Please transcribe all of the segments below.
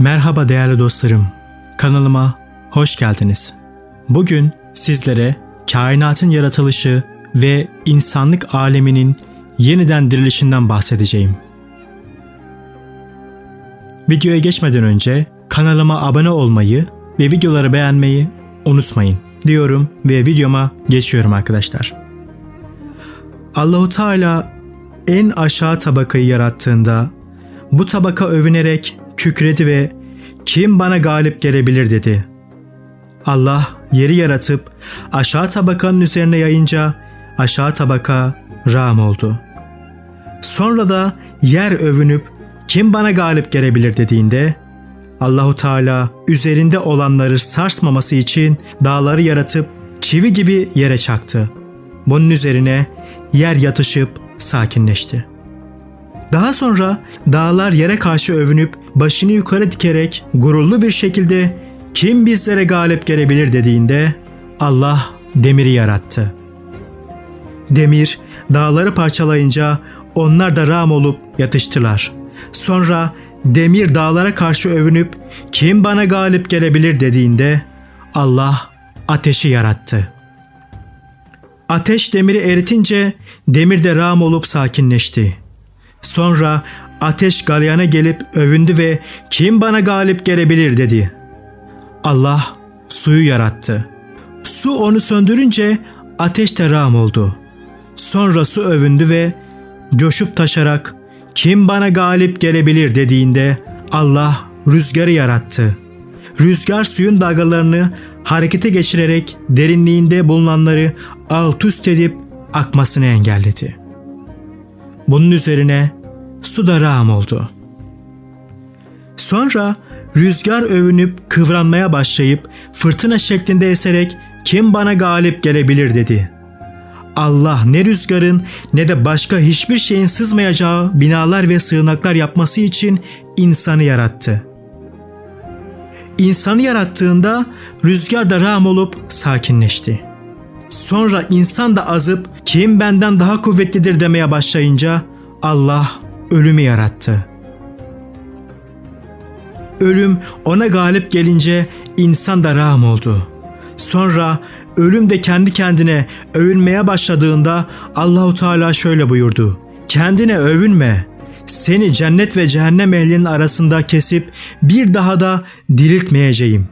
Merhaba değerli dostlarım. Kanalıma hoş geldiniz. Bugün sizlere kainatın yaratılışı ve insanlık aleminin yeniden dirilişinden bahsedeceğim. Videoya geçmeden önce kanalıma abone olmayı ve videoları beğenmeyi unutmayın diyorum ve videoma geçiyorum arkadaşlar. Allahu Teala en aşağı tabakayı yarattığında bu tabaka övünerek kükredi ve kim bana galip gelebilir dedi. Allah yeri yaratıp aşağı tabakanın üzerine yayınca aşağı tabaka ram oldu. Sonra da yer övünüp kim bana galip gelebilir dediğinde Allahu Teala üzerinde olanları sarsmaması için dağları yaratıp çivi gibi yere çaktı. Bunun üzerine yer yatışıp sakinleşti. Daha sonra dağlar yere karşı övünüp başını yukarı dikerek gururlu bir şekilde kim bizlere galip gelebilir dediğinde Allah demiri yarattı. Demir dağları parçalayınca onlar da ram olup yatıştılar. Sonra demir dağlara karşı övünüp kim bana galip gelebilir dediğinde Allah ateşi yarattı. Ateş demiri eritince demir de ram olup sakinleşti. Sonra ateş galyana gelip övündü ve kim bana galip gelebilir dedi. Allah suyu yarattı. Su onu söndürünce ateş de ram oldu. Sonra su övündü ve coşup taşarak kim bana galip gelebilir dediğinde Allah rüzgarı yarattı. Rüzgar suyun dalgalarını harekete geçirerek derinliğinde bulunanları alt üst edip akmasını engelledi. Bunun üzerine su da rağm oldu. Sonra rüzgar övünüp kıvranmaya başlayıp fırtına şeklinde eserek kim bana galip gelebilir dedi. Allah ne rüzgarın ne de başka hiçbir şeyin sızmayacağı binalar ve sığınaklar yapması için insanı yarattı. İnsanı yarattığında rüzgar da rağm olup sakinleşti. Sonra insan da azıp kim benden daha kuvvetlidir demeye başlayınca Allah ölümü yarattı. Ölüm ona galip gelince insan da rağm oldu. Sonra ölüm de kendi kendine övünmeye başladığında Allahu Teala şöyle buyurdu. Kendine övünme. Seni cennet ve cehennem ehlinin arasında kesip bir daha da diriltmeyeceğim.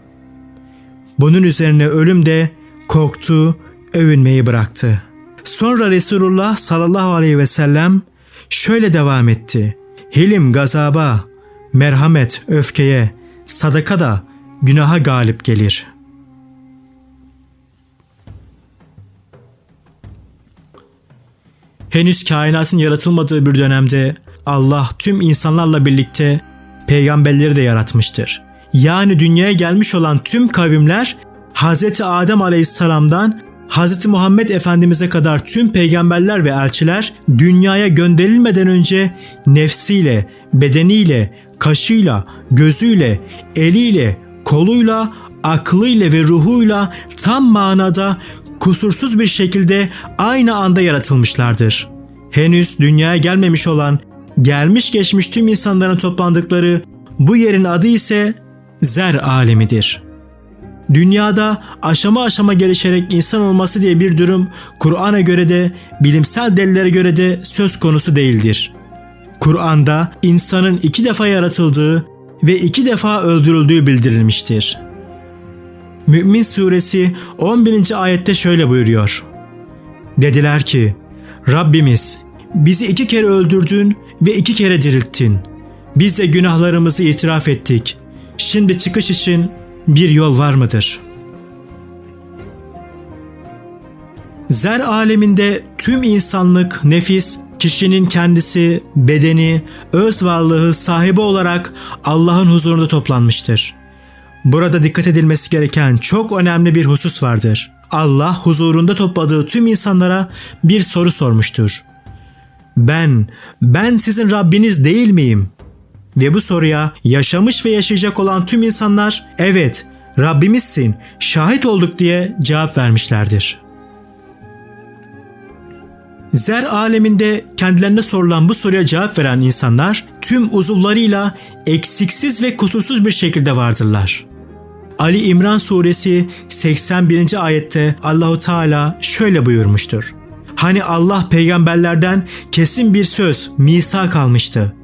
Bunun üzerine ölüm de korktu, övünmeyi bıraktı. Sonra Resulullah sallallahu aleyhi ve sellem şöyle devam etti. Hilim gazaba, merhamet öfkeye, sadaka da günaha galip gelir. Henüz kainatın yaratılmadığı bir dönemde Allah tüm insanlarla birlikte peygamberleri de yaratmıştır. Yani dünyaya gelmiş olan tüm kavimler Hz. Adem Aleyhisselam'dan Hz. Muhammed Efendimiz'e kadar tüm peygamberler ve elçiler dünyaya gönderilmeden önce nefsiyle, bedeniyle, kaşıyla, gözüyle, eliyle, koluyla, aklıyla ve ruhuyla tam manada kusursuz bir şekilde aynı anda yaratılmışlardır. Henüz dünyaya gelmemiş olan, gelmiş geçmiş tüm insanların toplandıkları bu yerin adı ise zer alemidir.'' Dünyada aşama aşama gelişerek insan olması diye bir durum Kur'an'a göre de bilimsel delillere göre de söz konusu değildir. Kur'an'da insanın iki defa yaratıldığı ve iki defa öldürüldüğü bildirilmiştir. Mü'min suresi 11. ayette şöyle buyuruyor. Dediler ki Rabbimiz bizi iki kere öldürdün ve iki kere dirilttin. Biz de günahlarımızı itiraf ettik. Şimdi çıkış için bir yol var mıdır? Zer aleminde tüm insanlık, nefis, kişinin kendisi, bedeni, öz varlığı sahibi olarak Allah'ın huzurunda toplanmıştır. Burada dikkat edilmesi gereken çok önemli bir husus vardır. Allah huzurunda topladığı tüm insanlara bir soru sormuştur. Ben, ben sizin Rabbiniz değil miyim? Ve bu soruya yaşamış ve yaşayacak olan tüm insanlar evet Rabbimizsin şahit olduk diye cevap vermişlerdir. Zer aleminde kendilerine sorulan bu soruya cevap veren insanlar tüm uzuvlarıyla eksiksiz ve kusursuz bir şekilde vardırlar. Ali İmran suresi 81. ayette Allahu Teala şöyle buyurmuştur. Hani Allah peygamberlerden kesin bir söz, misak almıştı.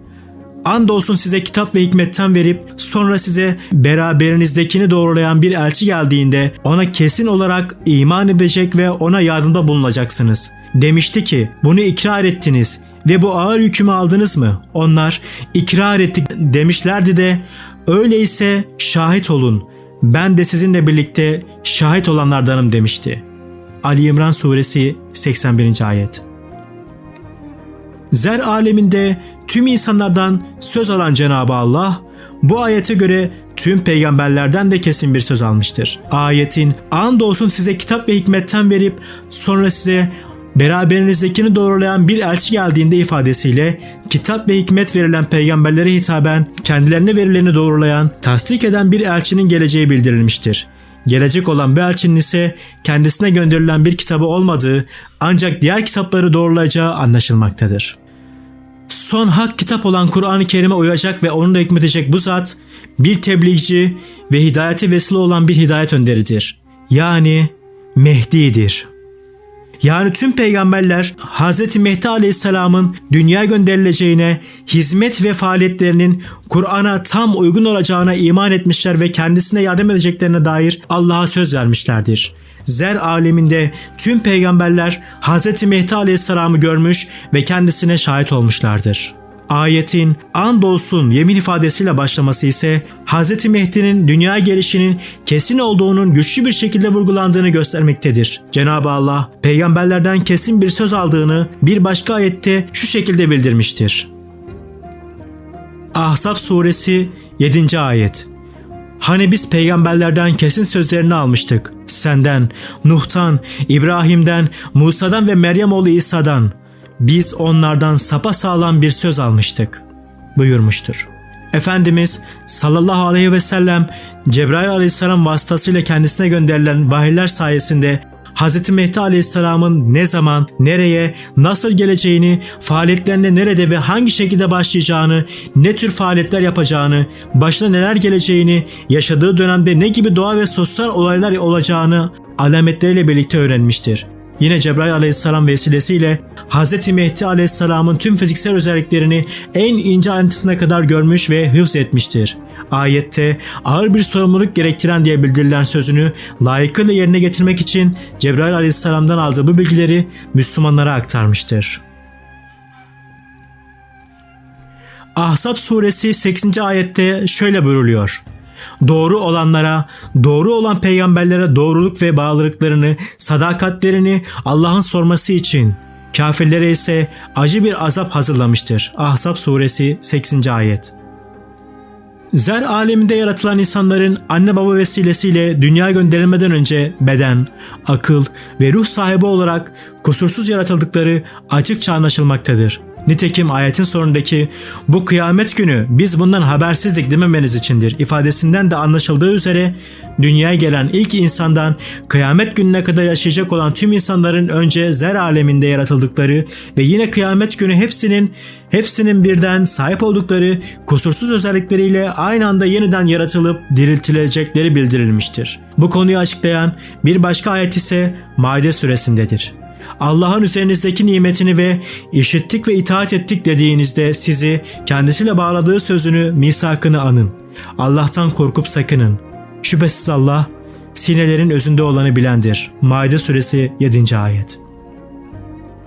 Andolsun size kitap ve hikmetten verip sonra size beraberinizdekini doğrulayan bir elçi geldiğinde ona kesin olarak iman edecek ve ona yardımda bulunacaksınız. Demişti ki bunu ikrar ettiniz ve bu ağır yükümü aldınız mı? Onlar ikrar ettik demişlerdi de öyleyse şahit olun ben de sizinle birlikte şahit olanlardanım demişti. Ali İmran suresi 81. ayet. Zer aleminde tüm insanlardan söz alan Cenab-ı Allah bu ayete göre tüm peygamberlerden de kesin bir söz almıştır. Ayetin andolsun size kitap ve hikmetten verip sonra size beraberinizdekini doğrulayan bir elçi geldiğinde ifadesiyle kitap ve hikmet verilen peygamberlere hitaben kendilerine verileni doğrulayan, tasdik eden bir elçinin geleceği bildirilmiştir. Gelecek olan bir elçinin ise kendisine gönderilen bir kitabı olmadığı ancak diğer kitapları doğrulayacağı anlaşılmaktadır. Son hak kitap olan Kur'an-ı Kerim'e uyacak ve onunla hükmetecek bu zat bir tebliğci ve hidayete vesile olan bir hidayet önderidir. Yani Mehdi'dir. Yani tüm peygamberler Hz. Mehdi Aleyhisselam'ın dünya gönderileceğine, hizmet ve faaliyetlerinin Kur'an'a tam uygun olacağına iman etmişler ve kendisine yardım edeceklerine dair Allah'a söz vermişlerdir. Zer aleminde tüm peygamberler Hz. Mehdi Aleyhisselam'ı görmüş ve kendisine şahit olmuşlardır. Ayetin andolsun yemin ifadesiyle başlaması ise Hz. Mehdi'nin dünya gelişinin kesin olduğunun güçlü bir şekilde vurgulandığını göstermektedir. Cenab-ı Allah peygamberlerden kesin bir söz aldığını bir başka ayette şu şekilde bildirmiştir. Ahzab suresi 7. ayet Hani biz peygamberlerden kesin sözlerini almıştık. Senden, Nuh'tan, İbrahim'den, Musa'dan ve Meryem oğlu İsa'dan. Biz onlardan sapa sağlam bir söz almıştık. buyurmuştur. Efendimiz sallallahu aleyhi ve sellem Cebrail aleyhisselam vasıtasıyla kendisine gönderilen vahiyler sayesinde Hz. Mehdi Aleyhisselam'ın ne zaman, nereye, nasıl geleceğini, faaliyetlerine nerede ve hangi şekilde başlayacağını, ne tür faaliyetler yapacağını, başına neler geleceğini, yaşadığı dönemde ne gibi doğa ve sosyal olaylar olacağını alametleriyle birlikte öğrenmiştir. Yine Cebrail aleyhisselam vesilesiyle Hz. Mehdi aleyhisselamın tüm fiziksel özelliklerini en ince ayrıntısına kadar görmüş ve hıfz etmiştir. Ayette ağır bir sorumluluk gerektiren diye bildirilen sözünü layıkıyla yerine getirmek için Cebrail aleyhisselamdan aldığı bu bilgileri Müslümanlara aktarmıştır. Ahzab suresi 8. ayette şöyle buyruluyor. Doğru olanlara, doğru olan peygamberlere doğruluk ve bağlılıklarını, sadakatlerini Allah'ın sorması için kafirlere ise acı bir azap hazırlamıştır. Ahzab suresi 8. ayet. Zer aleminde yaratılan insanların anne baba vesilesiyle dünya gönderilmeden önce beden, akıl ve ruh sahibi olarak kusursuz yaratıldıkları açıkça anlaşılmaktadır. Nitekim ayetin sonundaki bu kıyamet günü biz bundan habersizlik dememeniz içindir ifadesinden de anlaşıldığı üzere dünyaya gelen ilk insandan kıyamet gününe kadar yaşayacak olan tüm insanların önce zer aleminde yaratıldıkları ve yine kıyamet günü hepsinin hepsinin birden sahip oldukları kusursuz özellikleriyle aynı anda yeniden yaratılıp diriltilecekleri bildirilmiştir. Bu konuyu açıklayan bir başka ayet ise Maide suresindedir. Allah'ın üzerinizdeki nimetini ve işittik ve itaat ettik dediğinizde sizi kendisiyle bağladığı sözünü, misakını anın. Allah'tan korkup sakının. Şüphesiz Allah sinelerin özünde olanı bilendir. Maide suresi 7. ayet.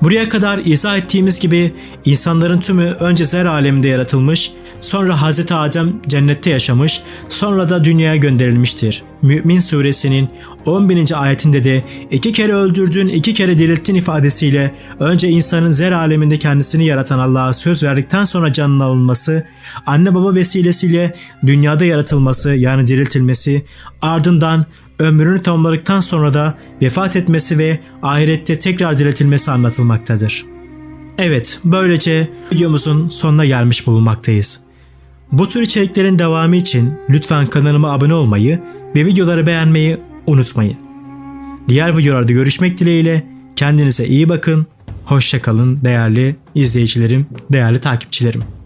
Buraya kadar izah ettiğimiz gibi insanların tümü önce zer aleminde yaratılmış, sonra Hz. Adem cennette yaşamış, sonra da dünyaya gönderilmiştir. Mü'min suresinin 11. ayetinde de iki kere öldürdün, iki kere dirilttin ifadesiyle önce insanın zer aleminde kendisini yaratan Allah'a söz verdikten sonra canına alınması, anne baba vesilesiyle dünyada yaratılması yani diriltilmesi, ardından ömrünü tamamladıktan sonra da vefat etmesi ve ahirette tekrar diriltilmesi anlatılmaktadır. Evet, böylece videomuzun sonuna gelmiş bulunmaktayız. Bu tür içeriklerin devamı için lütfen kanalıma abone olmayı ve videoları beğenmeyi unutmayın. Diğer videolarda görüşmek dileğiyle kendinize iyi bakın, Hoşçakalın değerli izleyicilerim, değerli takipçilerim.